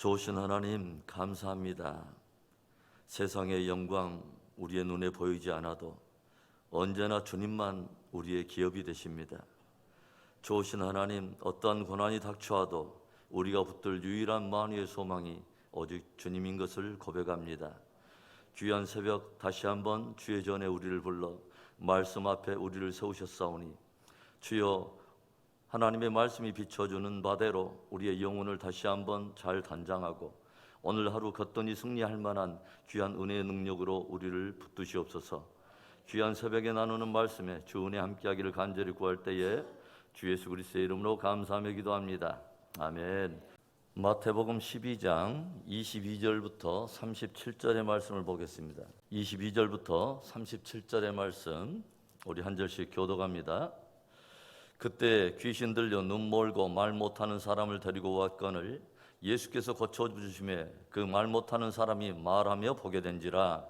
좋으신 하나님 감사합니다. 세상의 영광 우리의 눈에 보이지 않아도 언제나 주님만 우리의 기업이 되십니다. 좋으신 하나님 어떠한 고난이 닥쳐와도 우리가 붙들 유일한 만유의 소망이 오직 주님인 것을 고백합니다. 귀한 새벽 다시 한번 주의 전에 우리를 불러 말씀 앞에 우리를 세우셨사오니 주여 하나님의 말씀이 비춰주는 바대로 우리의 영혼을 다시 한번 잘 단장하고 오늘 하루 걷더니 승리할 만한 귀한 은혜의 능력으로 우리를 붙드시옵소서. 귀한 새벽에 나누는 말씀에 주 은혜 함께하기를 간절히 구할 때에 주 예수 그리스도의 이름으로 감사하며 기도합니다. 아멘. 마태복음 12장 22절부터 37절의 말씀을 보겠습니다. 22절부터 37절의 말씀 우리 한 절씩 교도갑니다. 그때 귀신 들려 눈 멀고 말 못하는 사람을 데리고 왔거늘 예수께서 고쳐 주심에 그 말 못하는 사람이 말하며 보게 된지라.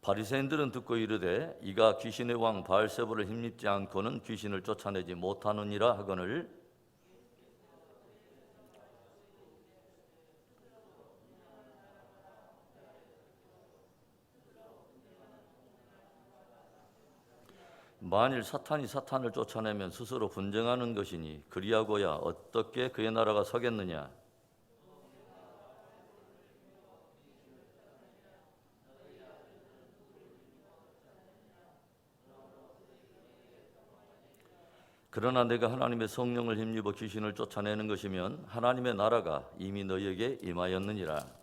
바리새인들은 듣고 이르되 이가 귀신의 왕 바알세부를 힘입지 않고는 귀신을 쫓아내지 못하느니라 하거늘 만일 사탄이 사탄을 쫓아내면 스스로 분쟁하는 것이니 그리하고야 어떻게 그의 나라가 서겠느냐? 그러나 내가 하나님의 성령을 힘입어 귀신을 쫓아내는 것이면 하나님의 나라가 이미 너희에게 임하였느니라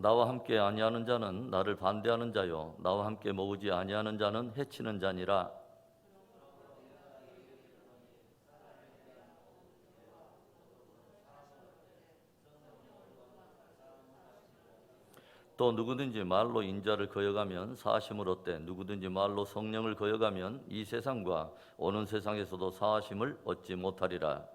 나와 함께 아니하는 자는 나를 반대하는 자요. 나와 함께 모으지 아니하는 자는 해치는 자니라. 또 누구든지 말로 인자를 거여가면 사심을 얻되 누구든지 말로 성령을 거여가면 이 세상과 오는 세상에서도 사심을 얻지 못하리라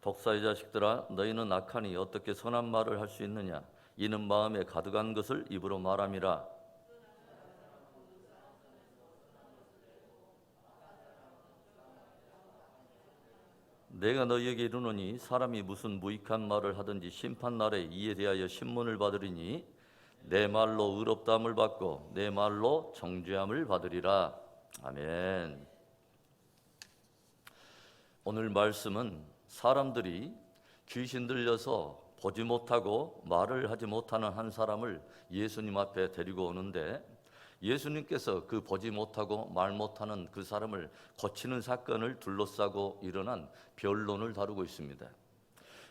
독사의 자식들아 너희는 악하니 어떻게 선한 말을 할 수 있느냐? 이는 마음에 가득한 것을 입으로 말함이라. 내가 너희에게 이르노니 사람이 무슨 무익한 말을 하든지 심판 날에 이에 대하여 신문을 받으리니 내 말로 의롭다함을 받고 내 말로 정죄함을 받으리라. 아멘. 오늘 말씀은 사람들이 귀신 들려서 보지 못하고 말을 하지 못하는 한 사람을 예수님 앞에 데리고 오는데 예수님께서 그 보지 못하고 말 못하는 그 사람을 고치는 사건을 둘러싸고 일어난 변론을 다루고 있습니다.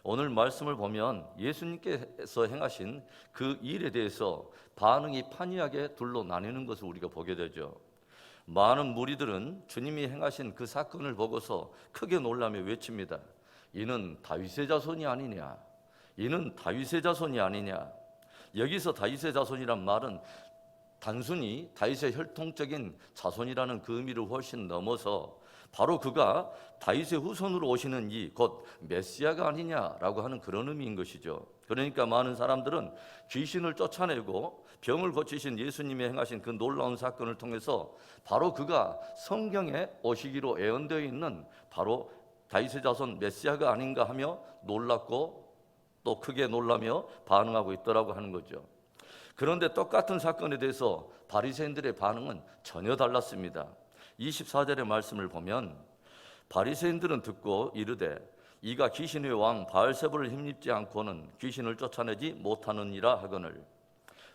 오늘 말씀을 보면 예수님께서 행하신 그 일에 대해서 반응이 판이하게 둘로 나뉘는 것을 우리가 보게 되죠. 많은 무리들은 주님이 행하신 그 사건을 보고서 크게 놀라며 외칩니다. 이는 다윗의 자손이 아니냐? 이는 다윗의 자손이 아니냐? 여기서 다윗의 자손이란 말은 단순히 다윗의 혈통적인 자손이라는 그 의미를 훨씬 넘어서 바로 그가 다윗의 후손으로 오시는 이 곧 메시아가 아니냐라고 하는 그런 의미인 것이죠. 그러니까 많은 사람들은 귀신을 쫓아내고 병을 고치신 예수님이 행하신 그 놀라운 사건을 통해서 바로 그가 성경에 오시기로 예언되어 있는 바로 다윗의 자손 메시아가 아닌가 하며 놀랐고 또 크게 놀라며 반응하고 있더라고 하는 거죠. 그런데 똑같은 사건에 대해서 바리새인들의 반응은 전혀 달랐습니다. 24절의 말씀을 보면 바리새인들은 듣고 이르되 이가 귀신의 왕 바알세부를 힘입지 않고는 귀신을 쫓아내지 못하느니라 하거늘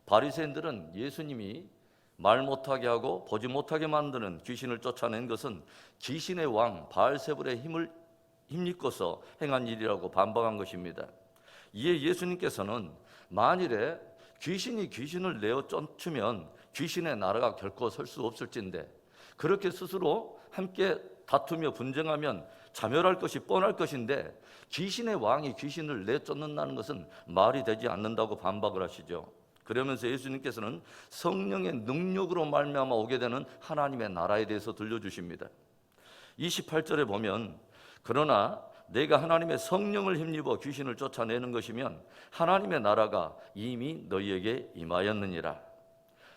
바리새인들은 예수님이 말 못하게 하고 보지 못하게 만드는 귀신을 쫓아낸 것은 귀신의 왕 바알세불의 힘을 힘입고서 행한 일이라고 반박한 것입니다. 이에 예수님께서는 만일에 귀신이 귀신을 내어 쫓으면 귀신의 나라가 결코 설 수 없을진데 그렇게 스스로 함께 다투며 분쟁하면 자멸할 것이 뻔할 것인데 귀신의 왕이 귀신을 내쫓는다는 것은 말이 되지 않는다고 반박을 하시죠. 그러면서 예수님께서는 성령의 능력으로 말미암아 오게 되는 하나님의 나라에 대해서 들려주십니다. 28절에 보면 그러나 내가 하나님의 성령을 힘입어 귀신을 쫓아내는 것이면 하나님의 나라가 이미 너희에게 임하였느니라.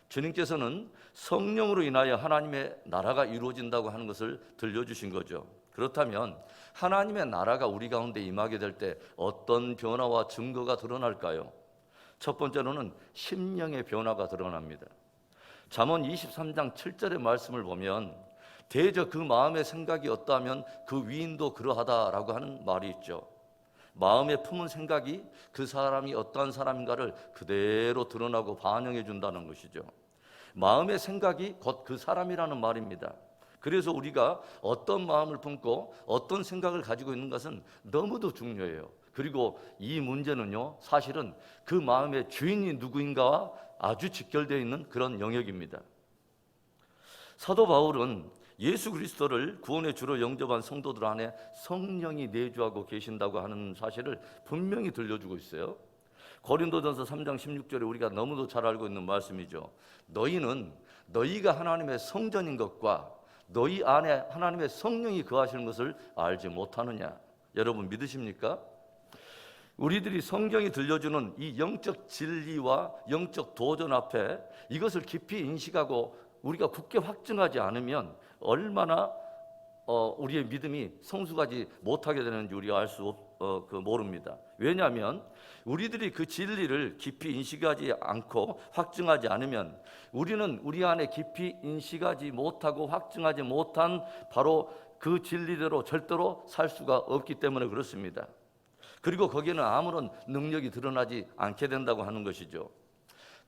주님께서는 성령으로 인하여 하나님의 나라가 이루어진다고 하는 것을 들려주신 거죠. 그렇다면 하나님의 나라가 우리 가운데 임하게 될 때 어떤 변화와 증거가 드러날까요? 첫 번째로는 심령의 변화가 드러납니다. 잠언 23장 7절의 말씀을 보면 대저 그 마음의 생각이 어떠하면 그 위인도 그러하다라고 하는 말이 있죠. 마음에 품은 생각이 그 사람이 어떠한 사람인가를 그대로 드러나고 반영해 준다는 것이죠. 마음의 생각이 곧 그 사람이라는 말입니다. 그래서 우리가 어떤 마음을 품고 어떤 생각을 가지고 있는 것은 너무도 중요해요. 그리고 이 문제는요, 사실은 그 마음의 주인이 누구인가와 아주 직결되어 있는 그런 영역입니다. 사도 바울은 예수 그리스도를 구원의 주로 영접한 성도들 안에 성령이 내주하고 계신다고 하는 사실을 분명히 들려주고 있어요. 고린도전서 3장 16절에 우리가 너무도 잘 알고 있는 말씀이죠. 너희는 너희가 하나님의 성전인 것과 너희 안에 하나님의 성령이 거하시는 것을 알지 못하느냐? 여러분 믿으십니까? 우리들이 성경이 들려주는 이 영적 진리와 영적 도전 앞에 이것을 깊이 인식하고 우리가 굳게 확증하지 않으면 얼마나 어, 우리의 믿음이 성숙하지 못하게 되는지 우리가 알 수 어, 그 모릅니다. 왜냐하면 우리들이 그 진리를 깊이 인식하지 않고 확증하지 않으면 우리는 우리 안에 깊이 인식하지 못하고 확증하지 못한 바로 그 진리대로 절대로 살 수가 없기 때문에 그렇습니다. 그리고 거기에는 아무런 능력이 드러나지 않게 된다고 하는 것이죠.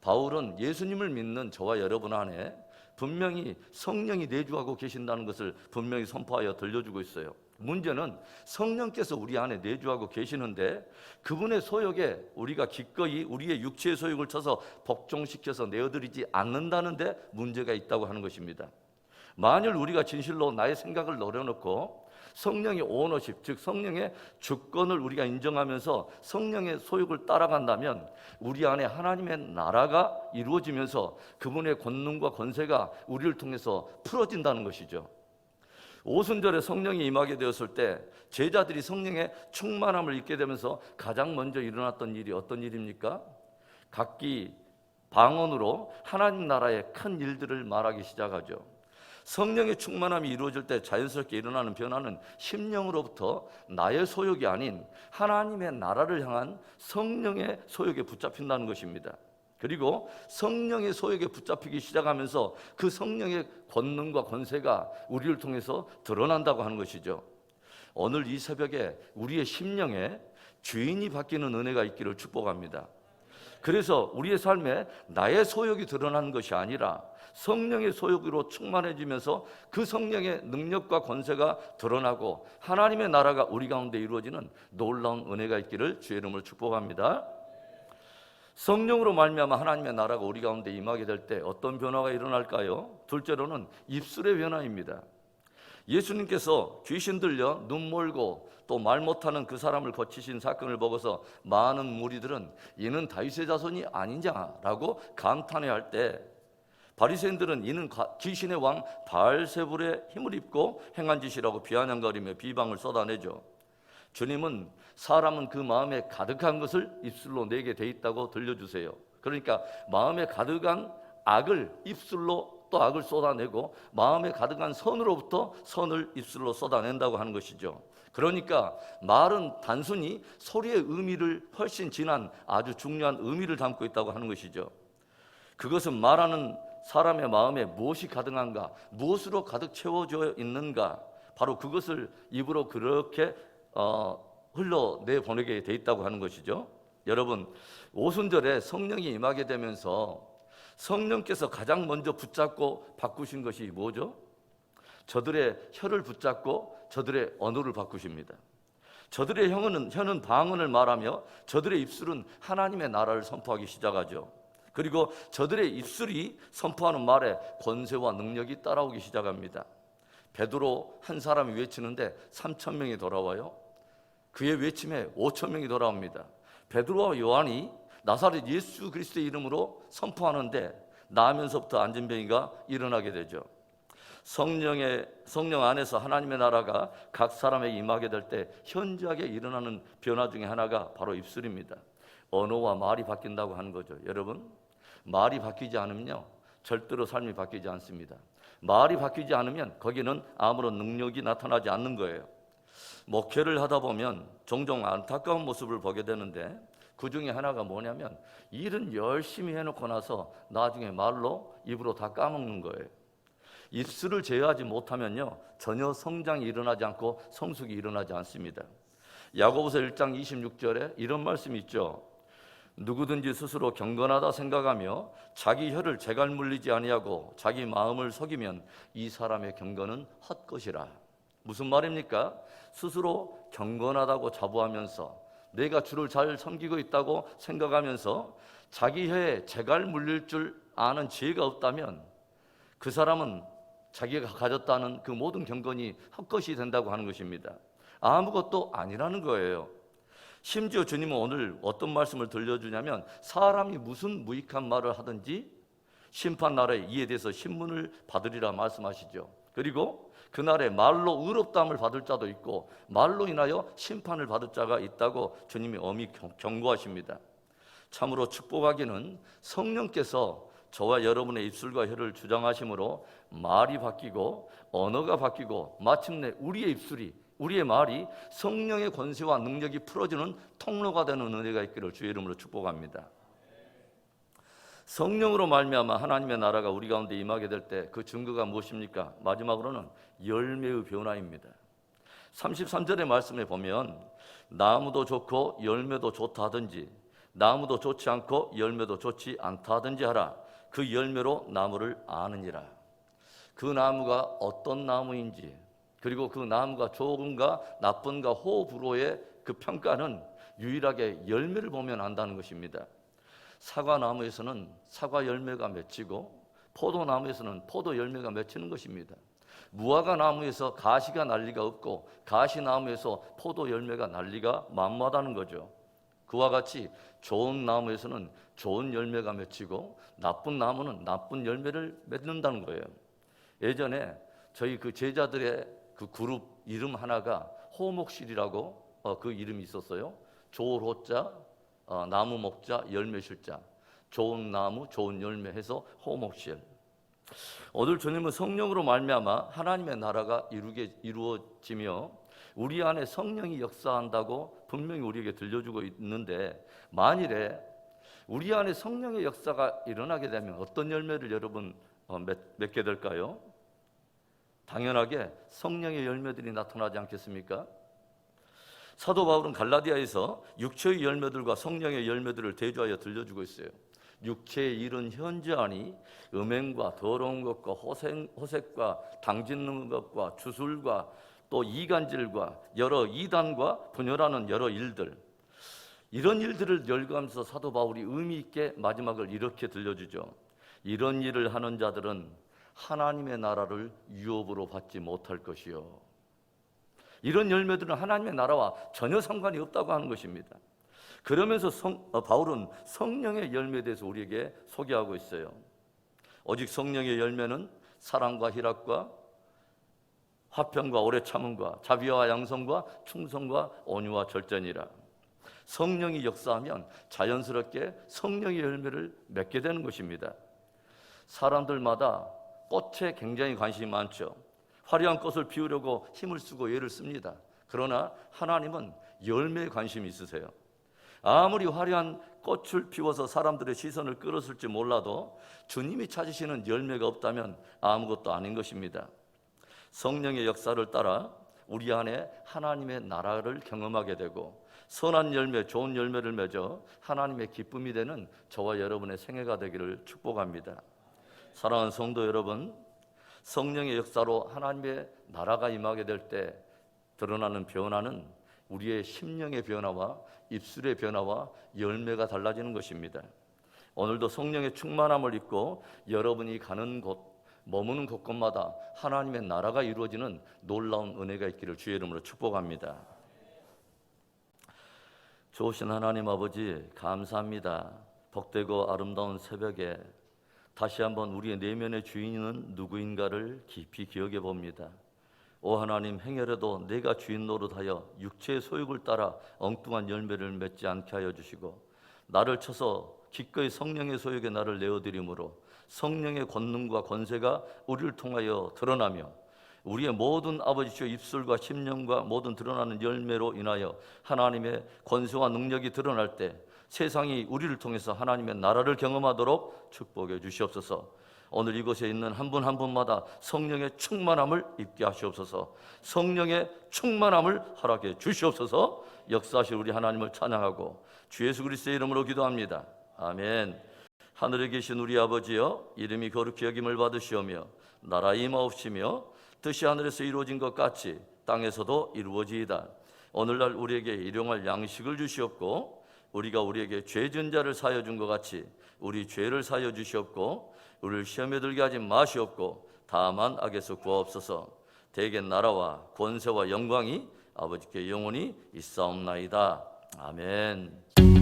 바울은 예수님을 믿는 저와 여러분 안에 분명히 성령이 내주하고 계신다는 것을 분명히 선포하여 들려주고 있어요. 문제는 성령께서 우리 안에 내주하고 계시는데 그분의 소욕에 우리가 기꺼이 우리의 육체의 소욕을 쳐서 복종시켜서 내어드리지 않는다는데 문제가 있다고 하는 것입니다. 만일 우리가 진실로 나의 생각을 내려놓고 성령의 오너십, 즉 성령의 주권을 우리가 인정하면서 성령의 소욕을 따라간다면 우리 안에 하나님의 나라가 이루어지면서 그분의 권능과 권세가 우리를 통해서 풀어진다는 것이죠. 오순절에 성령이 임하게 되었을 때 제자들이 성령의 충만함을 입게 되면서 가장 먼저 일어났던 일이 어떤 일입니까? 각기 방언으로 하나님 나라의 큰 일들을 말하기 시작하죠. 성령의 충만함이 이루어질 때 자연스럽게 일어나는 변화는 심령으로부터 나의 소욕이 아닌 하나님의 나라를 향한 성령의 소욕에 붙잡힌다는 것입니다. 그리고 성령의 소욕에 붙잡히기 시작하면서 그 성령의 권능과 권세가 우리를 통해서 드러난다고 하는 것이죠. 오늘 이 새벽에 우리의 심령에 주인이 바뀌는 은혜가 있기를 축복합니다. 그래서 우리의 삶에 나의 소욕이 드러나는 것이 아니라 성령의 소욕으로 충만해지면서 그 성령의 능력과 권세가 드러나고 하나님의 나라가 우리 가운데 이루어지는 놀라운 은혜가 있기를 주의 이름을 축복합니다. 성령으로 말미암아 하나님의 나라가 우리 가운데 임하게 될 때 어떤 변화가 일어날까요? 둘째로는 입술의 변화입니다. 예수님께서 귀신 들려 눈 멀고 또 말 못하는 그 사람을 거치신 사건을 보고서 많은 무리들은 이는 다윗의 자손이 아니냐라고 감탄해 할 때 바리새인들은 이는 귀신의 왕 바알세불의 힘을 입고 행한 짓이라고 비아냥거리며 비방을 쏟아내죠. 주님은 사람은 그 마음에 가득한 것을 입술로 내게 돼 있다고 들려주세요. 그러니까 마음에 가득한 악을 입술로 또 악을 쏟아내고 마음에 가득한 선으로부터 선을 입술로 쏟아낸다고 하는 것이죠. 그러니까 말은 단순히 소리의 의미를 훨씬 진한 아주 중요한 의미를 담고 있다고 하는 것이죠. 그것은 말하는 사람의 마음에 무엇이 가득한가, 무엇으로 가득 채워져 있는가, 바로 그것을 입으로 그렇게 어, 흘러내 보내게 돼 있다고 하는 것이죠. 여러분 오순절에 성령이 임하게 되면서 성령께서 가장 먼저 붙잡고 바꾸신 것이 뭐죠? 저들의 혀를 붙잡고 저들의 언어를 바꾸십니다. 저들의 혀는, 혀는 방언을 말하며 저들의 입술은 하나님의 나라를 선포하기 시작하죠. 그리고 저들의 입술이 선포하는 말에 권세와 능력이 따라오기 시작합니다. 베드로 한 사람이 외치는데 3천 명이 돌아와요. 그의 외침에 5천 명이 돌아옵니다. 베드로와 요한이 나사렛 예수 그리스도의 이름으로 선포하는데 나면서부터 안진병이가 일어나게 되죠. 성령의 성령 안에서 하나님의 나라가 각 사람에게 임하게 될 때 현저하게 일어나는 변화 중에 하나가 바로 입술입니다. 언어와 말이 바뀐다고 하는 거죠. 여러분, 말이 바뀌지 않으면요. 절대로 삶이 바뀌지 않습니다. 말이 바뀌지 않으면 거기는 아무런 능력이 나타나지 않는 거예요. 목회를 하다 보면 종종 안타까운 모습을 보게 되는데 그 중에 하나가 뭐냐면 일은 열심히 해놓고 나서 나중에 말로 입으로 다 까먹는 거예요. 입술을 제어하지 못하면요 전혀 성장이 일어나지 않고 성숙이 일어나지 않습니다. 야고보서 1장 26절에 이런 말씀이 있죠. 누구든지 스스로 경건하다 생각하며 자기 혀를 재갈 물리지 아니하고 자기 마음을 속이면 이 사람의 경건은 헛것이라. 무슨 말입니까? 스스로 경건하다고 자부하면서 내가 주를 잘 섬기고 있다고 생각하면서 자기 혀에 재갈 물릴 줄 아는 지혜가 없다면 그 사람은 자기가 가졌다는 그 모든 경건이 헛것이 된다고 하는 것입니다. 아무것도 아니라는 거예요. 심지어 주님은 오늘 어떤 말씀을 들려주냐면 사람이 무슨 무익한 말을 하든지 심판 날에 이에 대해서 신문을 받으리라 말씀하시죠. 그리고 그날에 말로 의롭다함을 받을 자도 있고 말로 인하여 심판을 받을 자가 있다고 주님이 엄히 경- 경고하십니다. 참으로 축복하기는 성령께서 저와 여러분의 입술과 혀를 주장하심으로 말이 바뀌고 언어가 바뀌고 마침내 우리의 입술이 우리의 말이 성령의 권세와 능력이 풀어주는 통로가 되는 은혜가 있기를 주의 이름으로 축복합니다. 성령으로 말미암아 하나님의 나라가 우리 가운데 임하게 될 때 그 증거가 무엇입니까? 마지막으로는 열매의 변화입니다. 33절의 말씀에 보면 나무도 좋고 열매도 좋다 하든지 나무도 좋지 않고 열매도 좋지 않다 하든지 하라 그 열매로 나무를 아느니라 그 나무가 어떤 나무인지 그리고 그 나무가 좋은가 나쁜가 호불호의 그 평가는 유일하게 열매를 보면 안다는 것입니다. 사과나무에서는 사과 열매가 맺히고 포도나무에서는 포도 열매가 맺히는 것입니다. 무화과 나무에서 가시가 날 리가 없고 가시 나무에서 포도 열매가 날 리가 만무하다는 거죠. 그와 같이 좋은 나무에서는 좋은 열매가 맺히고 나쁜 나무는 나쁜 열매를 맺는다는 거예요. 예전에 저희 그 제자들의 그 그룹 이름 하나가 호목실이라고 어, 그 이름이 있었어요. 조호자 어, 나무 목자 열매 실자 좋은 나무 좋은 열매 해서 호목실. 오늘 주님은 성령으로 말미암아 하나님의 나라가 이루게 이루어지며 우리 안에 성령이 역사한다고 분명히 우리에게 들려주고 있는데 만일에 우리 안에 성령의 역사가 일어나게 되면 어떤 열매를 여러분 어, 맺, 맺게 될까요? 당연하게 성령의 열매들이 나타나지 않겠습니까? 사도 바울은 갈라디아에서 육체의 열매들과 성령의 열매들을 대조하여 들려주고 있어요. 육체의 일은 현저하니 음행과 더러운 것과 호색, 호색과 당짓는 것과 주술과 또 이간질과 여러 이단과 분열하는 여러 일들 이런 일들을 열거하면서 사도 바울이 의미 있게 마지막을 이렇게 들려주죠. 이런 일을 하는 자들은 하나님의 나라를 유업으로 받지 못할 것이요. 이런 열매들은 하나님의 나라와 전혀 상관이 없다고 하는 것입니다. 그러면서 성, 어, 바울은 성령의 열매에 대해서 우리에게 소개하고 있어요. 오직 성령의 열매는 사랑과 희락과 화평과 오래 참음과 자비와 양성과 충성과 온유와 절제니라. 성령이 역사하면 자연스럽게 성령의 열매를 맺게 되는 것입니다. 사람들마다 꽃에 굉장히 관심이 많죠. 화려한 꽃을 피우려고 힘을 쓰고 애를 씁니다. 그러나 하나님은 열매에 관심이 있으세요. 아무리 화려한 꽃을 피워서 사람들의 시선을 끌었을지 몰라도 주님이 찾으시는 열매가 없다면 아무것도 아닌 것입니다. 성령의 역사를 따라 우리 안에 하나님의 나라를 경험하게 되고 선한 열매, 좋은 열매를 맺어 하나님의 기쁨이 되는 저와 여러분의 생애가 되기를 축복합니다. 사랑하는 성도 여러분, 성령의 역사로 하나님의 나라가 임하게 될 때 드러나는 변화는 우리의 심령의 변화와 입술의 변화와 열매가 달라지는 것입니다. 오늘도 성령의 충만함을 입고 여러분이 가는 곳, 머무는 곳곳마다 하나님의 나라가 이루어지는 놀라운 은혜가 있기를 주의 이름으로 축복합니다. 좋으신 하나님 아버지 감사합니다. 복되고 아름다운 새벽에 다시 한번 우리의 내면의 주인은 누구인가를 깊이 기억해 봅니다. 오 하나님 행여라도 내가 주인 노릇하여 육체의 소욕을 따라 엉뚱한 열매를 맺지 않게 하여 주시고 나를 쳐서 기꺼이 성령의 소욕에 나를 내어드림으로 성령의 권능과 권세가 우리를 통하여 드러나며 우리의 모든 아버지 주의 입술과 심령과 모든 드러나는 열매로 인하여 하나님의 권세와 능력이 드러날 때 세상이 우리를 통해서 하나님의 나라를 경험하도록 축복해 주시옵소서. 오늘 이곳에 있는 한분한 분마다 성령의 충만함을 입게 하시옵소서. 성령의 충만함을 허락해 주시옵소서. 역사하실 우리 하나님을 찬양하고 주 예수 그리스도의 이름으로 기도합니다. 아멘. 하늘에 계신 우리 아버지여 이름이 거룩히 여김을 받으시오며 나라 임하옵시며 뜻이 하늘에서 이루어진 것 같이 땅에서도 이루어지이다. 오늘날 우리에게 일용할 양식을 주시옵고 우리가 우리에게 죄진 자를 사여 준 것 같이 우리 죄를 사여 주시옵고 우리를 시험에 들게 하지 마시옵고 다만 악에서 구하옵소서. 대개 나라와 권세와 영광이 아버지께 영원히 있사옵나이다. 아멘.